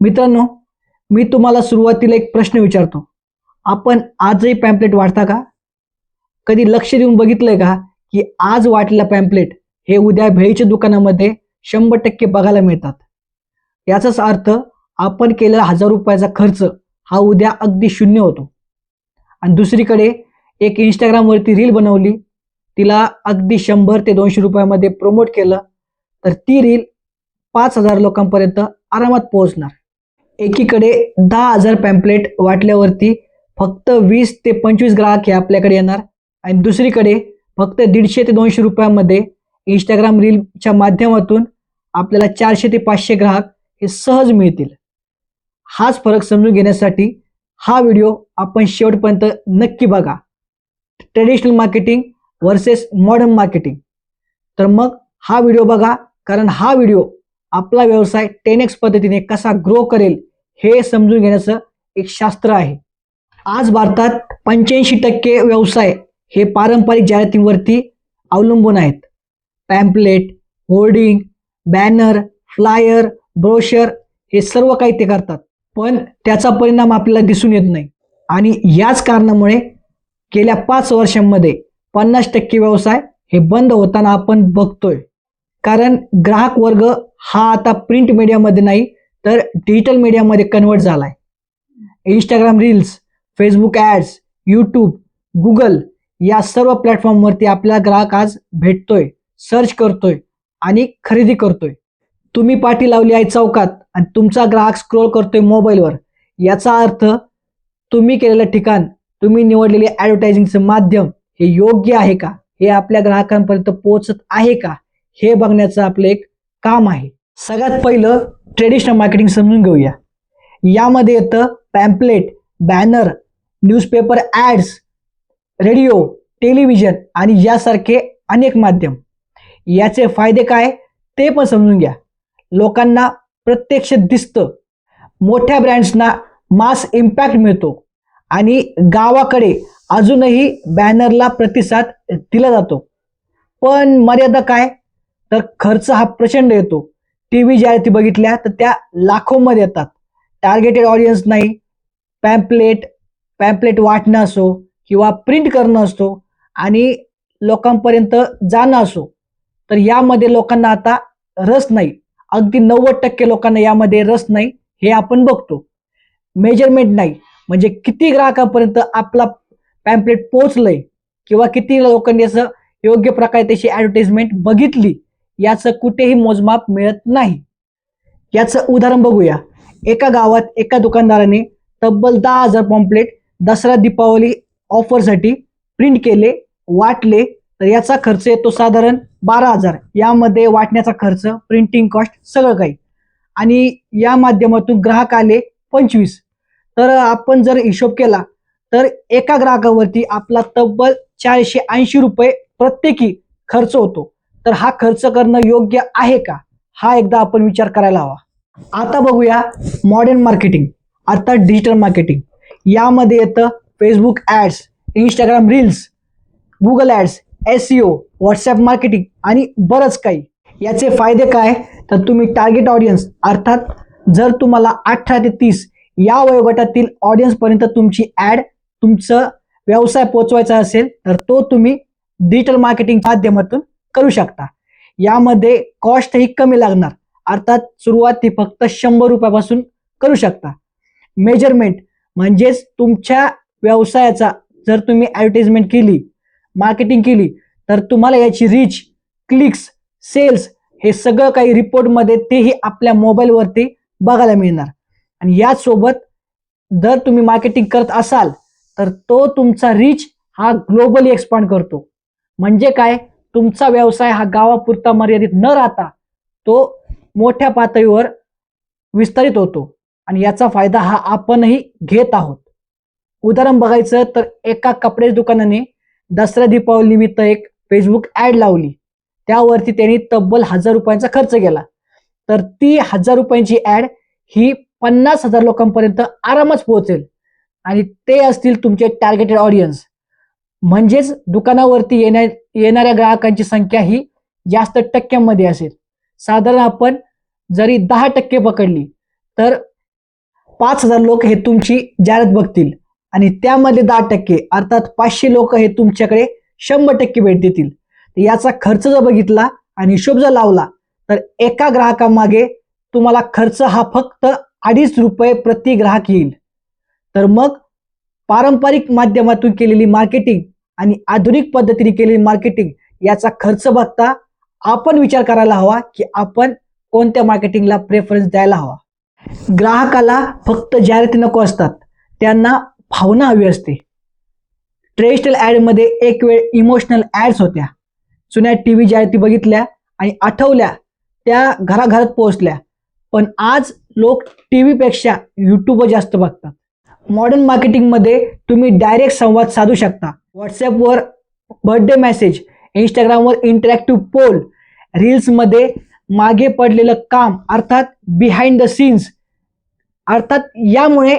मित्रांनो मी तुम्हाला सुरुवातीला एक प्रश्न विचारतो. आपण आजही पॅम्पलेट वाटता का? कधी लक्ष देऊन बघितलंय का की आज वाटलेला पॅम्पलेट हे उद्या भेळीच्या दुकानामध्ये शंभर टक्के बघायला मिळतात? याचाच अर्थ आपण केलेला हजार रुपयाचा खर्च हा उद्या अगदी शून्य होतो. आणि दुसरीकडे एक इंस्टाग्रामवरती रील बनवली तिला अगदी शंभर ते दोनशे रुपयामध्ये प्रमोट केलं तर ती रील पाच हजार लोकांपर्यंत आरामात पोहोचणार. एकीकडे दहा हजार पॅम्पलेट वाटल्यावरती फक्त वीस ते पंचवीस ग्राहक हे आपल्याकडे येणार आणि दुसरीकडे फक्त दीडशे ते दोनशे रुपयामध्ये इंस्टाग्राम रीलच्या माध्यमातून आपल्याला चारशे ते पाचशे ग्राहक हे सहज मिळतील. हाच फरक समजून घेण्यासाठी हा व्हिडिओ आपण शेवटपर्यंत नक्की बघा. Traditional marketing versus modern marketing तर मग हा व्हिडिओ बघा कारण हा व्हिडिओ आपला व्यवसाय टेन एक्स पद्धतीने कसा ग्रो करेल हे समजून घेण्याचं एक शास्त्र आहे. आज भारतात पंच्याऐंशी टक्के व्यवसाय हे पारंपरिक जाहिरातींवरती अवलंबून आहेत. Pamphlet hoarding banner flyer brochure हे सर्व काही ते करतात. पण त्याचा परिणाम आपल्याला दिसून येत नाही. आणि याच कारणामुळे गेल्या पाच वर्षांमध्ये पन्नास टक्के व्यवसाय हे बंद होताना आपण बघतोय. कारण ग्राहक वर्ग हा आता प्रिंट मीडियामध्ये नाही तर डिजिटल मीडियामध्ये कन्वर्ट झालाय. Instagram reels Facebook ads YouTube Google या सर्व प्लॅटफॉर्मवरती आपला ग्राहक आज भेटतोय सर्च करतोय आणि खरेदी करतोय. तुम्ही पाठी लावली आहे चौकात आणि तुमचा ग्राहक स्क्रोल करतोय मोबाईलवर याचा अर्थ तुम्ही केलेलं ठिकाण तुम्ही निवडलेले ॲडव्हर्टायझिंगचं माध्यम हे योग्य आहे का? हे आपल्या ग्राहकांपर्यंत पोहोचत आहे का? हे बघण्याचं आपलं एक काम आहे. सगळ्यात पहिलं ट्रेडिशनल मार्केटिंग समजून घेऊया. यामध्ये येतं pamphlet banner newspaper ads radio television आणि यासारखे अनेक माध्यम. याचे फायदे काय? ते पण समजून घ्या. लोकांना प्रत्यक्ष दिसतं. मोठ्या ब्रँड्सना मास इम्पॅक्ट मिळतो. आणि गावाकडे अजूनही बॅनरला प्रतिसाद दिला जातो. पण मर्यादा काय? तर खर्च हा प्रचंड येतो. टी व्ही जाहिराती बघितल्या तर त्या लाखोमध्ये येतात. टार्गेटेड ऑडियन्स नाही. पॅम्पलेट पॅम्पलेट वाटणं असो किंवा प्रिंट करणं असतो आणि लोकांपर्यंत जाणं असो तर यामध्ये लोकांना आता रस नाही. अगदी नव्वद टक्के लोकांना यामध्ये रस नाही. हे आपण बघतो. मेजरमेंट नाही. म्हणजे किती ग्राहकांपर्यंत आपला पॅम्पलेट पोचलंय किंवा किती लोकांनी असं योग्य प्रकारे त्याची ॲडव्हर्टाइजमेंट बघितली याचं कुठेही मोजमाप मिळत नाही. याचं उदाहरण बघूया. एका गावात एका दुकानदाराने तब्बल दहा हजार पॉम्पलेट दसरा दीपावली ऑफरसाठी प्रिंट केले वाटले तर याचा खर्च येतो साधारण बारा हजार. यामध्ये वाटण्याचा खर्च प्रिंटिंग कॉस्ट सगळं काही. आणि या माध्यमातून ग्राहक आले पंचवीस. तर आपण जर हिशोब केला तर एका ग्राहकावरती आपला तब्बल चारशे ऐंशी रुपये प्रत्येकी खर्च होतो. तर हा खर्च करणं योग्य आहे का? हा एकदा आपण विचार करायला हवा. आता बघूया मॉडर्न मार्केटिंग अर्थात डिजिटल मार्केटिंग यामध्ये येतं Facebook ads Instagram reels Google ads S C O WhatsApp marketing आणि बरंच काही. याचे फायदे काय? तर तुम्ही टार्गेट ऑडियन्स अर्थात जर तुम्हाला अठरा ते तीस या वयोगटातील ऑडियन्सपर्यंत तुमची ॲड तुमचं व्यवसाय पोचवायचा असेल तर तो तुम्ही डिजिटल मार्केटिंग माध्यमातून करू शकता. यामध्ये कॉस्टही कमी लागणार. अर्थात सुरुवात ती फक्त शंभर रुपयापासून करू शकता. मेजरमेंट म्हणजेच तुमच्या व्यवसायाचा जर तुम्ही ॲडव्हर्टिजमेंट केली मार्केटिंग केली तर तुम्हाला याची रीच क्लिक्स सेल्स हे सगळं काही रिपोर्टमध्ये तेही आपल्या मोबाईलवरती बघायला मिळणार. आणि याचसोबत जर तुम्ही मार्केटिंग करत असाल तर तो तुमचा रीच हा ग्लोबली एक्सपांड करतो. म्हणजे काय? तुमचा व्यवसाय हा गावापुरता मर्यादित न राहता तो मोठ्या पातळीवर विस्तारित होतो. आणि याचा फायदा हा आपणही घेत आहोत. उदाहरण बघायचं तर एका कपडे दुकानाने दसरा दीपावली निमित्त एक फेसबुक ॲड लावली. त्यावरती त्यांनी तब्बल हजार रुपयांचा खर्च केला. तर ती हजार रुपयांची ॲड ही पन्नास हजार लोकांपर्यंत आरामच पोहोचेल. आणि ते असतील तुमचे टार्गेटेड ऑडियन्स म्हणजेच दुकानावरती येण्या येणाऱ्या ग्राहकांची संख्या ही जास्त टक्क्यांमध्ये असेल. साधारण आपण जरी दहा टक्के पकडली तर पाच हजार लोक हे तुमची जाहिरात बघतील. आणि त्यामध्ये दहा टक्के अर्थात पाचशे लोक हे तुमच्याकडे शंभर टक्के भेट देतील. याचा खर्च जर बघितला आणि हिशोब जर लावला तर एका ग्राहकामागे तुम्हाला खर्च हा फक्त अडीच रुपये प्रति ग्राहक येईल. तर मग पारंपरिक माध्यमातून केलेली मार्केटिंग आणि आधुनिक पद्धतीने केलेली मार्केटिंग याचा खर्च बघता आपण विचार करायला हवा की आपण कोणत्या मार्केटिंगला प्रेफरन्स द्यायला हवा. ग्राहकाला फक्त जाहिराती नको असतात त्यांना भावना हवी असते. ट्रेडिशनल ॲडमध्ये एक वेळ इमोशनल ॲड्स होत्या. जुन्या टी व्ही जाहिराती बघितल्या आणि आठवल्या त्या घराघरात पोहोचल्या. पण आज लोक टी व्हीपेक्षा यूट्यूबवर जास्त बघतात. मॉडर्न मार्केटिंगमध्ये तुम्ही डायरेक्ट संवाद साधू शकता. व्हॉट्सॲपवर बर्थडे मेसेज इंस्टाग्रामवर इंटरॅक्टिव्ह पोल रील्समध्ये मागे पडलेलं काम अर्थात बिहाइंड द सीन्स अर्थात यामुळे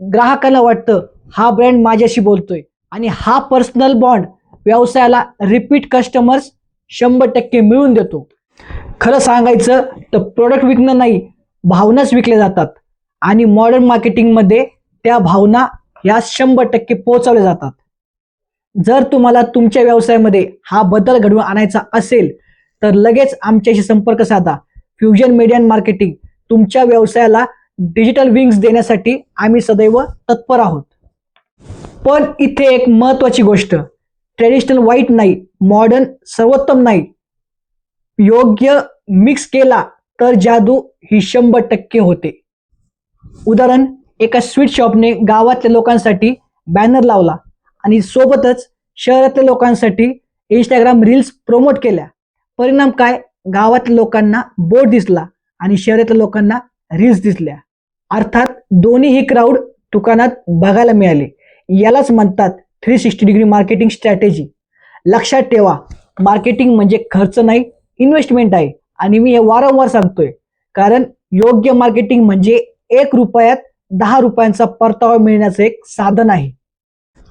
ग्राहकाला वाटतं हा ब्रँड माझ्याशी बोलतोय. आणि हा पर्सनल बॉन्ड व्यवसायाला रिपीट कस्टमर्स शंभर टक्के मिळून देतो. खरं सांगायचं तर प्रोडक्ट विकणं नाही भावनाच विकल्या जातात. आणि मॉडर्न मार्केटिंगमध्ये त्या भावना ह्या शंभर टक्के पोहोचवल्या जातात. जर तुम्हाला तुमच्या व्यवसायामध्ये हा बदल घडवून आणायचा असेल तर लगेच आमच्याशी संपर्क साधा. फ्युजन मीडिया मार्केटिंग तुमच्या व्यवसायाला डिजिटल विंग्स देण्यासाठी आम्ही सदैव तत्पर आहोत. पण इथे एक महत्वाची गोष्ट. ट्रेडिशनल वाईट नाही मॉडर्न सर्वोत्तम नाही. योग्य मिक्स केला तर जादू ही शंभर टक्के होते. उदाहरण एका स्वीट शॉपने गावातल्या लोकांसाठी बॅनर लावला आणि सोबतच शहरातल्या लोकांसाठी इंस्टाग्राम रील्स प्रमोट केल्या. परिणाम काय? गावातल्या लोकांना बोर्ड दिसला आणि शहरातल्या लोकांना रील्स दिसल्या. अर्थात दोन्हीही क्राऊड दुकानात बघायला मिळाले. यालाच म्हणतात three sixty degree marketing strategy लक्षात ठेवा मार्केटिंग म्हणजे खर्च नाही इन्व्हेस्टमेंट आहे. आणि मी हे वारंवार सांगतोय. कारण योग्य मार्केटिंग म्हणजे एक रुपयात दहा रुपयांचा परतावा मिळण्याचं एक साधन आहे.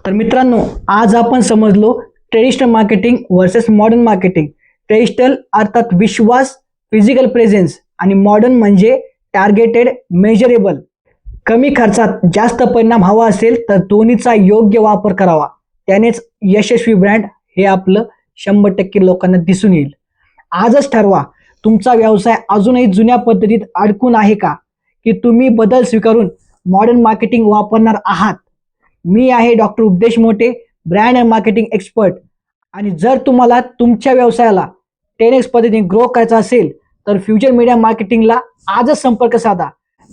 तर मित्रांनो आज आपण समजलो traditional marketing versus modern marketing traditional अर्थात विश्वास फिजिकल प्रेझेन्स आणि मॉडर्न म्हणजे टार्गेटेड मेजरेबल कमी खर्चात जास्त परिणाम हवा असेल तर दोन्हीचा योग्य वापर करावा. त्यानेच यशस्वी ब्रँड हे आपलं शंभर टक्के लोकांना दिसून येईल. आजच ठरवा तुमचा व्यवसाय अजूनही जुन्या पद्धतीत अडकून आहे का? की तुम्ही बदल स्वीकारून मॉडर्न मार्केटिंग वापरणार आहात. मी आहे डॉक्टर उपदेश मोठे ब्रँड अँड मार्केटिंग एक्सपर्ट आणि जर तुम्हाला तुमच्या व्यवसायाला टेन एक्स पद्धतीने ग्रो करायचा असेल तर फ्युचर मीडिया मार्केटिंगला आजच संपर्क साधा.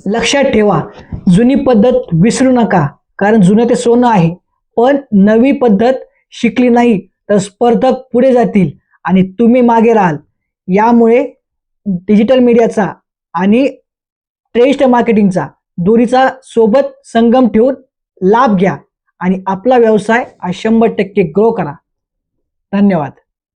लक्षात ठेवा जुनी पद्धत विसरू नका कारण जुनं ते सोनं आहे. पण नवी पद्धत शिकली नाही तर स्पर्धक पुढे जातील आणि तुम्ही मागे राहाल. यामुळे डिजिटल मीडियाचा आणि ट्रेडिशनल मार्केटिंगचा दोन्हीचा सोबत संगम ठेवून लाभ घ्या आणि आपला व्यवसाय हा शंभर टक्के ग्रो करा. धन्यवाद.